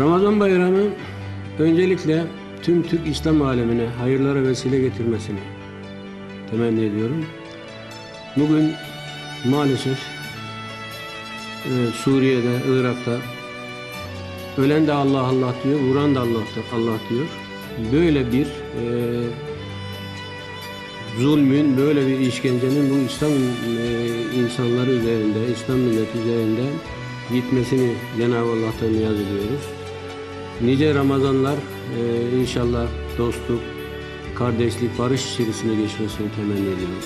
Ramazan bayramı öncelikle tüm Türk İslam alemine hayırlara vesile getirmesini temenni ediyorum. Bugün maalesef e, Suriye'de, Irak'ta ölen de Allah Allah diyor, vuran da Allah Allah diyor. Böyle bir e, zulmün, böyle bir işkencenin bu İslam e, insanları üzerinde, İslam milleti üzerinde gitmesini Cenab-ı Allah'tan niyaz ediyoruz. Nice Ramazanlar e, inşallah dostluk, kardeşlik, barış içerisinde geçmesini temenni ediyoruz.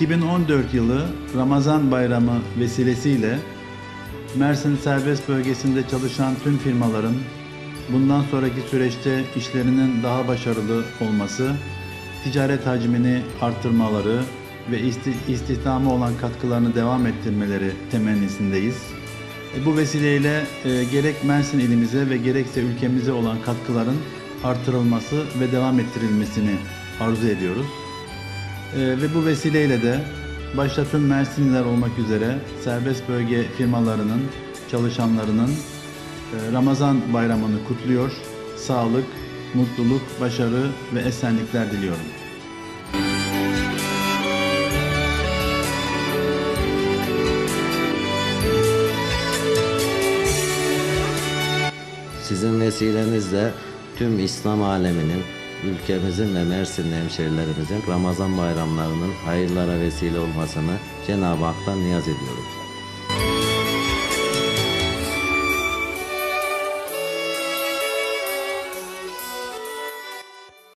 ...2014 yılı Ramazan Bayramı vesilesiyle... ...Mersin serbest bölgesinde çalışan tüm firmaların... ...bundan sonraki süreçte işlerinin daha başarılı olması... ...ticaret hacmini arttırmaları... ...ve isti- istihdama olan katkılarını devam ettirmeleri temennisindeyiz. E, Bu vesileyle e, gerek Mersin ilimize ve gerekse ülkemize olan katkıların artırılması ve devam ettirilmesini arzu ediyoruz. Ee, ve bu vesileyle de başta tüm Mersinliler olmak üzere serbest bölge firmalarının, çalışanlarının e, Ramazan bayramını kutluyor. Sağlık, mutluluk, başarı ve esenlikler diliyorum. Sizin vesilenizle tüm İslam aleminin, ülkemizin ve Mersinli hemşerilerimizin Ramazan bayramlarının hayırlara vesile olmasını Cenab-ı Hak'tan niyaz ediyorum.